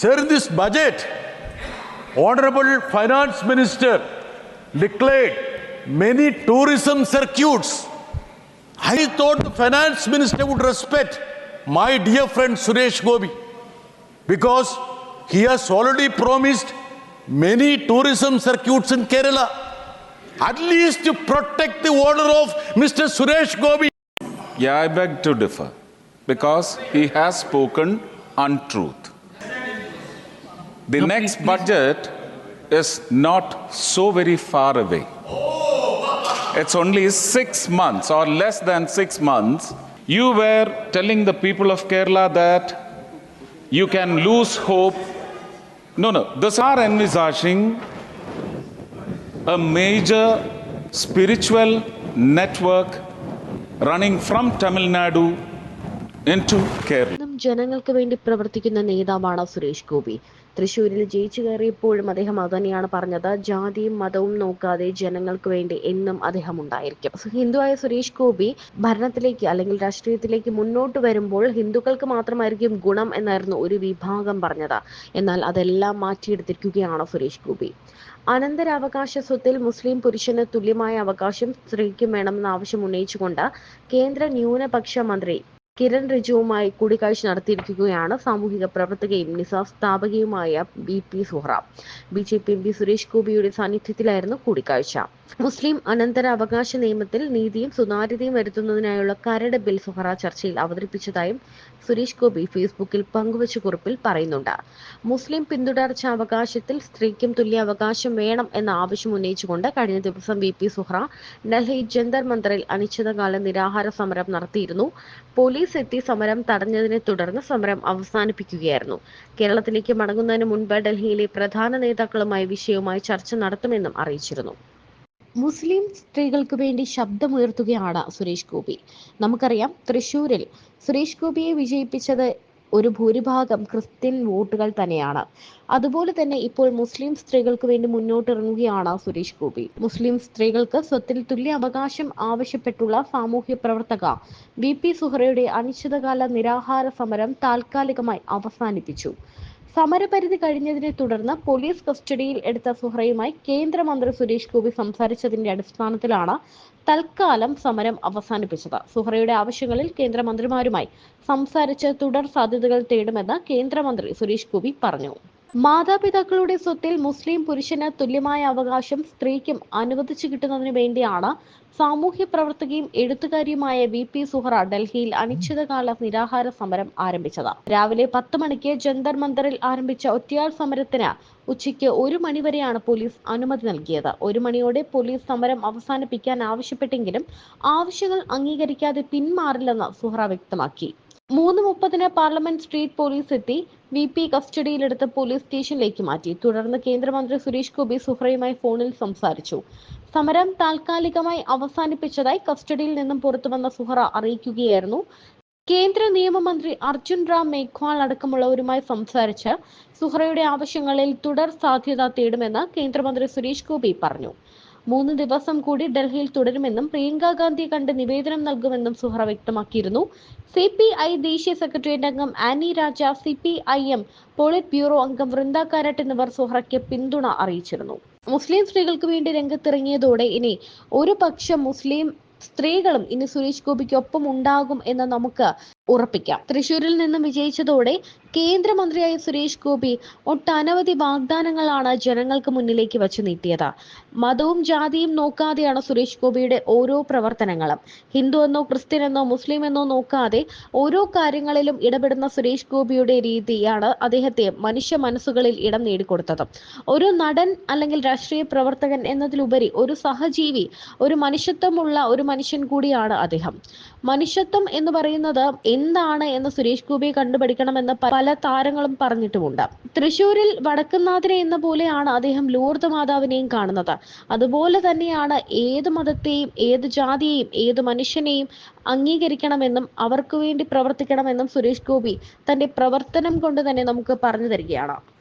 Sir, in this budget, Honorable Finance Minister declared many tourism circuits. I thought the Finance Minister would respect my dear friend Suresh Gobi because he has already promised many tourism circuits in Kerala. At least to protect the order of Mr. Suresh Gobi. Yeah, I beg to differ because he has spoken untruth. The no, next please, please. budget is not so very far away. It's only six months or less than six months. You were telling the people of Kerala that you can lose hope. No, no. This are envisaging a major spiritual network running from Tamil Nadu ജനങ്ങൾക്ക് വേണ്ടി പ്രവർത്തിക്കുന്ന നേതാവാണ് സുരേഷ് ഗോപി. തൃശൂരിൽ ജയിച്ചു കയറിയപ്പോഴും അദ്ദേഹം അതുതന്നെയാണ് പറഞ്ഞത്. ജാതിയും മതവും നോക്കാതെ ജനങ്ങൾക്ക് വേണ്ടി എന്നും അദ്ദേഹം ഉണ്ടായിരിക്കും. ഹിന്ദുവായ സുരേഷ് ഗോപി ഭരണത്തിലേക്ക് അല്ലെങ്കിൽ രാഷ്ട്രീയത്തിലേക്ക് മുന്നോട്ട് വരുമ്പോൾ ഹിന്ദുക്കൾക്ക് മാത്രമായിരിക്കും ഗുണം എന്നായിരുന്നു ഒരു വിഭാഗം പറഞ്ഞത്. എന്നാൽ അതെല്ലാം മാറ്റിയെടുത്തിരിക്കുകയാണ് സുരേഷ് ഗോപി. അനന്തരാവകാശ സ്വത്തിൽ മുസ്ലിം പുരുഷന് തുല്യമായ അവകാശം സ്ത്രീക്കും വേണമെന്ന ആവശ്യം ഉന്നയിച്ചുകൊണ്ട് കേന്ദ്ര ന്യൂനപക്ഷ മന്ത്രി കിരൺ റിജുവുമായി കൂടിക്കാഴ്ച നടത്തിയിരിക്കുകയാണ് സാമൂഹിക പ്രവർത്തകയും Nisa സ്ഥാപകയുമായ B P Suhra. B J P M P Suresh ഗോപിയുടെ സാന്നിധ്യത്തിലായിരുന്നു കൂടിക്കാഴ്ച. മുസ്ലിം അനന്തര അവകാശ നിയമത്തിൽ നീതിയും സുതാര്യതയും വരുത്തുന്നതിനായുള്ള കരട് ബിൽ സുഹറ ചർച്ചയിൽ അവതരിപ്പിച്ചതായും സുരേഷ് ഗോപി ഫേസ്ബുക്കിൽ പങ്കുവച്ച കുറിപ്പിൽ പറയുന്നുണ്ട്. മുസ്ലിം പിന്തുടർച്ച അവകാശത്തിൽ സ്ത്രീക്കും തുല്യ അവകാശം വേണം എന്ന ആവശ്യം ഉന്നയിച്ചുകൊണ്ട് കഴിഞ്ഞ ദിവസം വി പി സുഹ്റ ഡൽഹി ജന്തർ മന്ദറിൽ അനിശ്ചിതകാല നിരാഹാര സമരം നടത്തിയിരുന്നു. പോലീസ് എത്തി സമരം തടഞ്ഞതിനെ തുടർന്ന് സമരം അവസാനിപ്പിക്കുകയായിരുന്നു. കേരളത്തിലേക്ക് മടങ്ങുന്നതിന് മുൻപ് ഡൽഹിയിലെ പ്രധാന നേതാക്കളുമായി വിഷയവുമായി ചർച്ച നടത്തുമെന്നും അറിയിച്ചിരുന്നു. മുസ്ലിം സ്ത്രീകൾക്ക് വേണ്ടി ശബ്ദമുയർത്തുകയാണ് സുരേഷ് ഗോപി. നമുക്കറിയാം തൃശൂരിൽ സുരേഷ് ഗോപിയെ വിജയിപ്പിച്ചത് ഒരു ഭൂരിഭാഗം ക്രിസ്ത്യൻ വോട്ടുകൾ തന്നെയാണ്. അതുപോലെ തന്നെ ഇപ്പോൾ മുസ്ലിം സ്ത്രീകൾക്ക് വേണ്ടി മുന്നോട്ടിറങ്ങുകയാണ് സുരേഷ് ഗോപി. മുസ്ലിം സ്ത്രീകൾക്ക് സ്വത്തിൽ തുല്യ അവകാശം ആവശ്യപ്പെട്ടുള്ള സാമൂഹ്യ പ്രവർത്തക വി പി സുഹറയുടെ അനിശ്ചിതകാല നിരാഹാര സമരം താൽക്കാലികമായി അവസാനിപ്പിച്ചു. സമരപരിധി കഴിഞ്ഞതിനെ തുടർന്ന് പോലീസ് കസ്റ്റഡിയിൽ എടുത്ത സുഹറയുമായി കേന്ദ്രമന്ത്രി സുരേഷ് ഗോപി സംസാരിച്ചതിന്റെ അടിസ്ഥാനത്തിലാണ് തൽക്കാലം സമരം അവസാനിപ്പിച്ചത്. സുഹറയുടെ ആവശ്യങ്ങളിൽ കേന്ദ്രമന്ത്രിമാരുമായി സംസാരിച്ച് തുടർ സാധ്യതകൾ തേടുമെന്ന് കേന്ദ്രമന്ത്രി സുരേഷ് ഗോപി പറഞ്ഞു. മാതാപിതാക്കളുടെ സ്വത്തിൽ മുസ്ലിം പുരുഷന് തുല്യമായ അവകാശം സ്ത്രീക്കും അനുവദിച്ചു കിട്ടുന്നതിനു വേണ്ടിയാണ് സാമൂഹ്യ പ്രവർത്തകയും എഴുത്തുകാരിയുമായ വി പി സുഹറ ഡൽഹിയിൽ അനിശ്ചിതകാല നിരാഹാര സമരം ആരംഭിച്ചത്. രാവിലെ പത്ത് മണിക്ക് ജന്തർ മന്ദറിൽ ആരംഭിച്ച ഒറ്റയാൾ സമരത്തിന് ഉച്ചയ്ക്ക് ഒരു മണിവരെയാണ് പോലീസ് അനുമതി നൽകിയത്. ഒരു മണിയോടെ പോലീസ് സമരം അവസാനിപ്പിക്കാൻ ആവശ്യപ്പെട്ടെങ്കിലും ആവശ്യങ്ങൾ അംഗീകരിക്കാതെ പിന്മാറില്ലെന്ന് സുഹറ വ്യക്തമാക്കി. മൂന്ന് മുപ്പതിന് പാർലമെന്റ് സ്ട്രീറ്റ് പോലീസ് എത്തി. വി പി കസ്റ്റഡിയിലെടുത്ത് പോലീസ് സ്റ്റേഷനിലേക്ക് മാറ്റി. തുടർന്ന് കേന്ദ്രമന്ത്രി സുരേഷ് ഗോപി സുഹ്രയുമായി ഫോണിൽ സംസാരിച്ചു. സമരം താൽക്കാലികമായി അവസാനിപ്പിച്ചതായി കസ്റ്റഡിയിൽ നിന്നും പുറത്തുവന്ന സുഹറ അറിയിക്കുകയായിരുന്നു. കേന്ദ്ര നിയമമന്ത്രി അർജുൻ റാം മേഘ്വാൾ അടക്കമുള്ളവരുമായി സംസാരിച്ച് സുഹ്രയുടെ ആവശ്യങ്ങളിൽ തുടർ സാധ്യത തേടുമെന്ന് കേന്ദ്രമന്ത്രി സുരേഷ് ഗോപി പറഞ്ഞു. മൂന്ന് ദിവസം കൂടി ഡൽഹിയിൽ തുടരുമെന്നും പ്രിയങ്ക ഗാന്ധി കണ്ട് നിവേദനം നൽകുമെന്നും സുഹറ വ്യക്തമാക്കിയിരുന്നു. സി പി ഐ ദേശീയ സെക്രട്ടേറിയറ്റ് അംഗം Annie Raja C P I M polit bureau അംഗം വൃന്ദ കാരാട്ട് എന്നിവർ സുഹറയ്ക്ക് പിന്തുണ അറിയിച്ചിരുന്നു. മുസ്ലിം സ്ത്രീകൾക്ക് വേണ്ടി രംഗത്തിറങ്ങിയതോടെ ഇനി ഒരു പക്ഷം മുസ്ലിം സ്ത്രീകളും ഇനി സുരേഷ് ഗോപിക്കൊപ്പം ഉണ്ടാകും എന്ന് നമുക്ക് ഉറപ്പിക്കാം. തൃശൂരിൽ നിന്നും വിജയിച്ചതോടെ കേന്ദ്രമന്ത്രിയായ സുരേഷ് ഗോപി ഒട്ടനവധി വാഗ്ദാനങ്ങളാണ് ജനങ്ങൾക്ക് മുന്നിലേക്ക് വച്ചു നീട്ടിയത്. മതവും ജാതിയും നോക്കാതെയാണ് സുരേഷ് ഗോപിയുടെ ഓരോ പ്രവർത്തനങ്ങളും. ഹിന്ദു എന്നോ ക്രിസ്ത്യൻ എന്നോ മുസ്ലിം എന്നോ നോക്കാതെ ഓരോ കാര്യങ്ങളിലും ഇടപെടുന്ന സുരേഷ് ഗോപിയുടെ രീതിയാണ് അദ്ദേഹത്തെ മനുഷ്യ മനസ്സുകളിൽ ഇടം നേടിക്കൊടുത്തത്. ഒരു നടൻ അല്ലെങ്കിൽ രാഷ്ട്രീയ പ്രവർത്തകൻ എന്നതിലുപരി ഒരു സഹജീവി ഒരു മനുഷ്യത്വമുള്ള ഒരു മനുഷ്യൻ കൂടിയാണ് അദ്ദേഹം. മനുഷ്യത്വം എന്ന് പറയുന്നത് എന്താണ് എന്ന് സുരേഷ് ഗോപിയെ കണ്ടുപഠിക്കണമെന്ന് പല താരങ്ങളും പറഞ്ഞിട്ടുമുണ്ട്. തൃശൂരിൽ വടക്കുന്നാഥനെ എന്ന പോലെയാണ് അദ്ദേഹം ലൂർദ് മാതാവിനെയും കാണുന്നത്. അതുപോലെ തന്നെയാണ് ഏത് മതത്തെയും ഏത് ജാതിയെയും ഏത് മനുഷ്യനെയും അംഗീകരിക്കണമെന്നും അവർക്ക് വേണ്ടി പ്രവർത്തിക്കണമെന്നും സുരേഷ് ഗോപി തന്റെ പ്രവർത്തനം കൊണ്ട് തന്നെ നമുക്ക് പറഞ്ഞു തരികയാണ്.